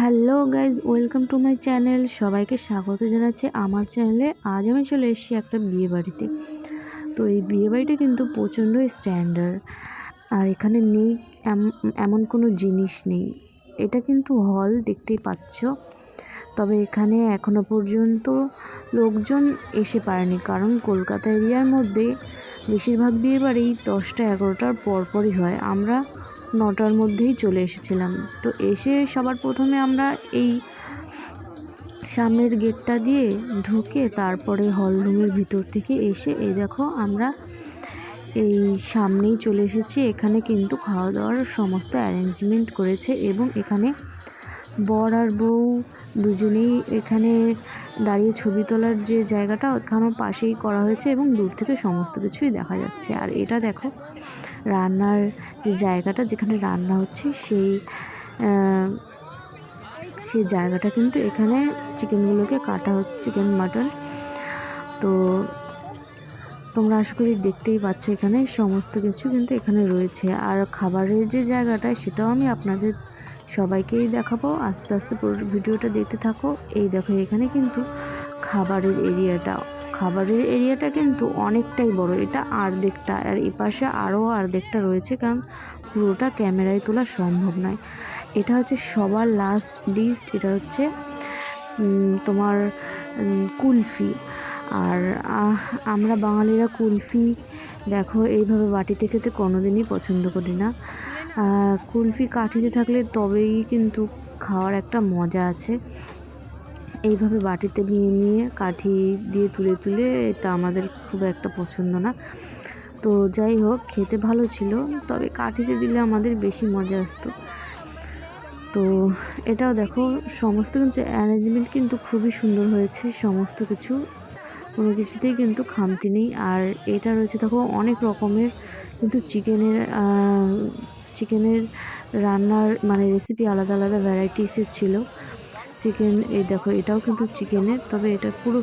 Hello guys welcome to my channel. সবাইকে স্বাগত জানাচ্ছি আমার চ্যানেলে। আজ আমি চলে এসেছি একটা বিয়ে বাড়িতে। তো এই বিয়ে বাড়িটা কিন্তু প্রচণ্ড স্ট্যান্ডার্ড আর এখানে নেই, এম- এমন কোনো জিনিস নেই। এটা কিন্তু হল দেখতেই পাচ্ছ। তবে এখানে এখনও পর্যন্ত লোকজন এসে পারেনি। কারণ কলকাতা এরিয়ার মধ্যে বেশিরভাগ বিয়ে বাড়ি দশটা এগারোটার পরপরই হয়। আমরা নটার মধ্যেই চলে এসেছিলাম। তো এসে সবার প্রথমে আমরা এই সামনের গেটটা দিয়ে ঢুকে তারপরে হল রুমের ভিতর থেকে এসে এই দেখো আমরা এই সামনেই চলে এসেছি। এখানে কিন্তু খাওয়া দাওয়ার সমস্ত অ্যারেঞ্জমেন্ট করেছে এবং এখানে বর আর বউ দুজনেই এখানে দাঁড়িয়ে ছবি তোলার যে জায়গাটা ওখানেও পাশেই করা হয়েছে এবং দূর থেকে সমস্ত কিছুই দেখা যাচ্ছে। আর এটা দেখো রান্নার যে জায়গাটা যেখানে রান্না হচ্ছে সেই সেই জায়গাটা কিন্তু এখানে চিকেনগুলোকে কাটা হচ্ছে, চিকেন, মাটন। তো তোমরা আশা করি দেখতেই পাচ্ছ এখানে সমস্ত কিছু কিন্তু এখানে রয়েছে। আর খাবারের যে জায়গাটা সেটাও আমি আপনাদের সবাইকেই দেখাবো। আস্তে আস্তে পুরো ভিডিওটা দেখতে থাকো। এই দেখো এখানে কিন্তু খাবারের এরিয়াটা। খাবারের এরিয়াটা কিন্তু অনেকটাই বড়। এটা আর্ধেকটা আর এই পাশে আরও আর্ধেকটা রয়েছে কারণ পুরোটা ক্যামেরায় তোলা সম্ভব নয়। এটা হচ্ছে সবার লাস্ট লিস্ট এটা হচ্ছে তোমার কুলফি। আর আমরা বাঙালিরা কুলফি দেখো এইভাবে বাটিতে খেতে কোনোদিনই পছন্দ করি না। কুলফি কাঠিতে থাকলে তবেই কিন্তু খাওয়ার একটা মজা আছে। এইভাবে বাটিতে নিয়ে নিয়ে কাঠি দিয়ে তুলে তুলে এটা আমাদের খুব একটা পছন্দ না। তো যাই হোক, খেতে ভালো ছিল, তবে কাঠিতে দিলে আমাদের বেশি মজা আসতো। তো এটাও দেখো, সমস্ত কিছু অ্যারেঞ্জমেন্ট কিন্তু খুবই সুন্দর হয়েছে, সমস্ত কিছু। কোনো কিছুতেই কিন্তু খামতি নেই, আর এটা রয়েছে দেখো অনেক রকমের, কিন্তু চিকেনের চিকেনের রান্নার মানে রেসিপি আলাদা আলাদা ভ্যারাইটিসের ছিল। চিকেন এই দেখো, এটাও কিন্তু চিকেনের, তবে এটা পুরো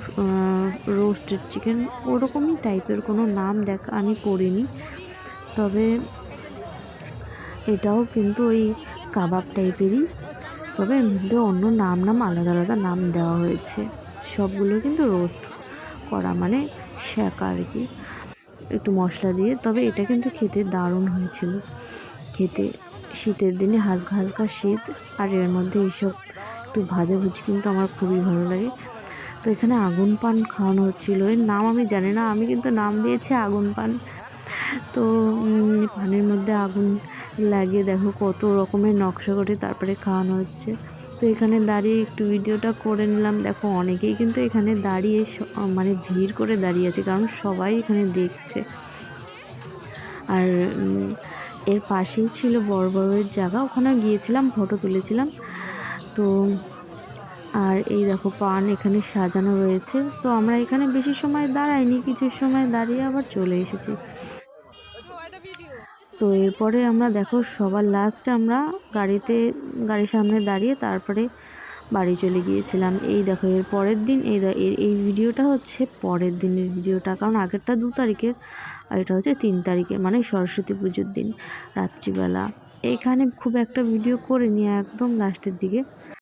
রোস্টেড চিকেন ওরকমই টাইপের কোনো নাম দেখ, আমি করিনি তবে এটাও কিন্তু ওই কাবাব টাইপেরই তবে এর মধ্যে অন্য নাম নাম, আলাদা আলাদা নাম দেওয়া হয়েছে। সবগুলো কিন্তু রোস্ট করা মানে শেখা আর কি। একটু মশলা দিয়ে, তবে এটা কিন্তু খেতে দারুণ হয়েছিল। খেতে, শীতের দিনে হালকা হালকা শীত, আর এর মধ্যে এইসব একটু ভাজাভুজি কিন্তু আমার খুবই ভালো লাগে। তো এখানে আগুন পান খাওয়ানো হচ্ছিল। এর নাম আমি জানি না, আমি কিন্তু নাম দিয়েছি আগুন পান। তো পানের মধ্যে আগুন লাগিয়ে দেখো কত রকমের নকশা করে তারপরে খাওয়ানো হচ্ছে। তো এখানে দাঁড়িয়ে একটু ভিডিওটা করে নিলাম। দেখো অনেকেই কিন্তু এখানে দাঁড়িয়ে মানে ভিড় করে দাঁড়িয়ে আছে, কারণ সবাই এখানে দেখছে। আর এর পাশেই ছিল বড় বড়ের জায়গা, ওখানে গিয়েছিলাম ফটো তুলেছিলাম। তো আর এই দেখো পান এখানে সাজানো রয়েছে। তো আমরা এখানে বেশি সময় দাঁড়াইনি, কিছু সময় দাঁড়িয়ে আবার চলে এসেছি। তো এরপরে আমরা দেখো সবার লাস্টে আমরা গাড়িতে, গাড়ির সামনে দাঁড়িয়ে তারপরে বাড়ি চলে গিয়েছিলাম। এই দেখো এর পরের দিন, এই এই ভিডিওটা হচ্ছে পরের দিনের ভিডিওটা। কারণ আগেরটা দু তারিখের আর এটা হচ্ছে তিন তারিখের মানে সরস্বতী পুজোর দিন, রাত্রিবেলা। এইখানে খুব একটা ভিডিও করিনি, একদম লাস্টের দিকে।